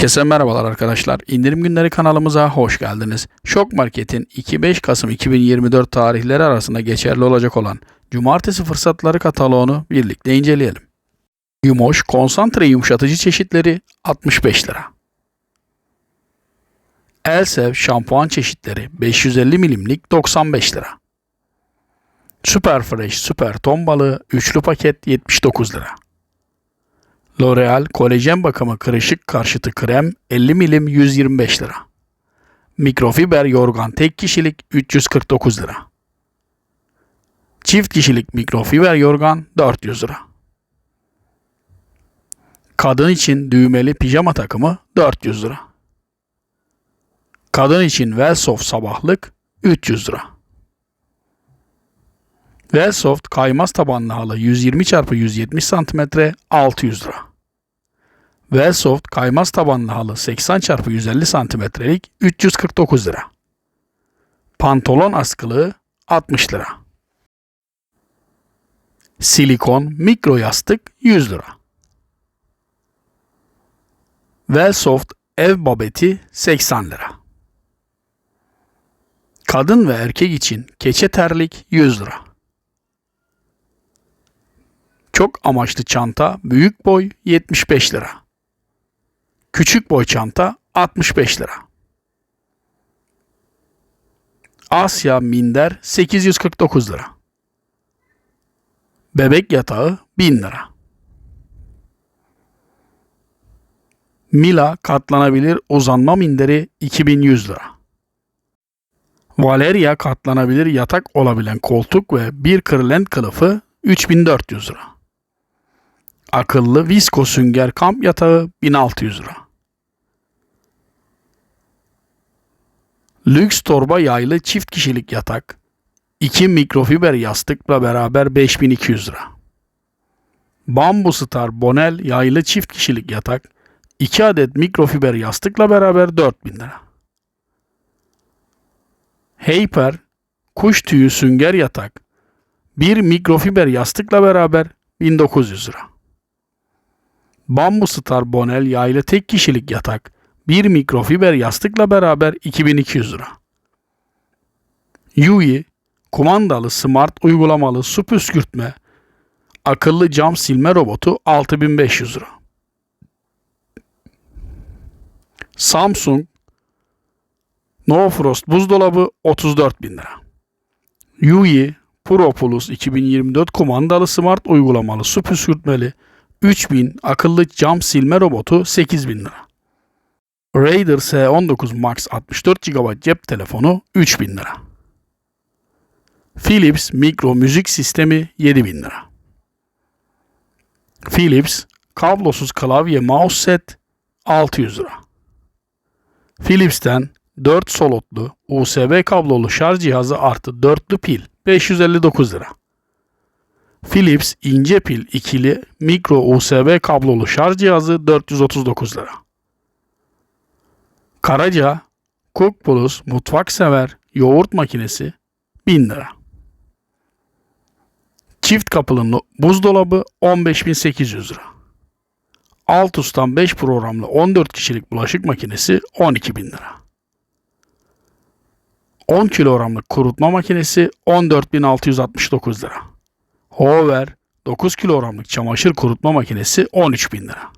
Herkese merhabalar arkadaşlar. İndirim günleri kanalımıza hoş geldiniz. Şok Market'in 2-5 Kasım 2024 tarihleri arasında geçerli olacak olan Cumartesi fırsatları kataloğunu birlikte inceleyelim. Yumoş konsantre yumuşatıcı çeşitleri 65 lira. Elsev şampuan çeşitleri 550 milimlik 95 lira. Super Fresh Super Ton balığı üçlü paket 79 lira. L'Oreal kolajen bakımı kırışık karşıtı krem 50 milim 125 lira. Mikrofiber yorgan tek kişilik 349 lira. Çift kişilik mikrofiber yorgan 400 lira. Kadın için düğmeli pijama takımı 400 lira. Kadın için Velsoft sabahlık 300 lira. Velsoft kaymaz tabanlı halı 120 x 170 cm 600 lira. Velsoft kaymaz tabanlı halı 80 x 150 cm'lik 349 lira. Pantolon askılığı 60 lira. Silikon mikro yastık 100 lira. Velsoft ev babeti 80 lira. Kadın ve erkek için keçe terlik 100 lira. Çok amaçlı çanta büyük boy 75 lira. Küçük boy çanta 65 lira. Asya minder 849 lira. Bebek yatağı 1000 lira. Mila katlanabilir uzanma minderi 2100 lira. Valeria katlanabilir yatak olabilen koltuk ve bir kırlent kılıfı 3400 lira. Akıllı visko sünger kamp yatağı 1600 lira. Lüks torba yaylı çift kişilik yatak 2 mikrofiber yastıkla beraber 5200 lira. Bambu Star Bonel yaylı çift kişilik yatak 2 adet mikrofiber yastıkla beraber 4000 lira. Hyper kuş tüyü sünger yatak 1 mikrofiber yastıkla beraber 1900 lira. Bambu Star Bonel yaylı tek kişilik yatak 1 mikrofiber yastıkla beraber 2200 lira. Yui kumandalı smart uygulamalı su püskürtme akıllı cam silme robotu 6500 lira. Samsung No Frost buzdolabı 34 bin lira. Yui Pro Plus 2024 kumandalı smart uygulamalı su püskürtmeli 3000 akıllı cam silme robotu 8000 lira. Raider S19 Max 64 GB cep telefonu 3000 lira. Philips mikro müzik sistemi 7000 lira. Philips kablosuz klavye mouse set 600 lira. Philips'ten 4 solotlu USB kablolu şarj cihazı artı dörtlü pil 559 lira. Philips ince pil ikili mikro USB kablolu şarj cihazı 439 lira. Karaca Cook Plus mutfak sever yoğurt makinesi 1000 lira. Çift kapılı buzdolabı 15.800 lira. Altus'tan 5 programlı 14 kişilik bulaşık makinesi 12.000 lira. 10 kilogramlık kurutma makinesi 14.669 lira. Hover 9 kilogramlık çamaşır kurutma makinesi 13.000 lira.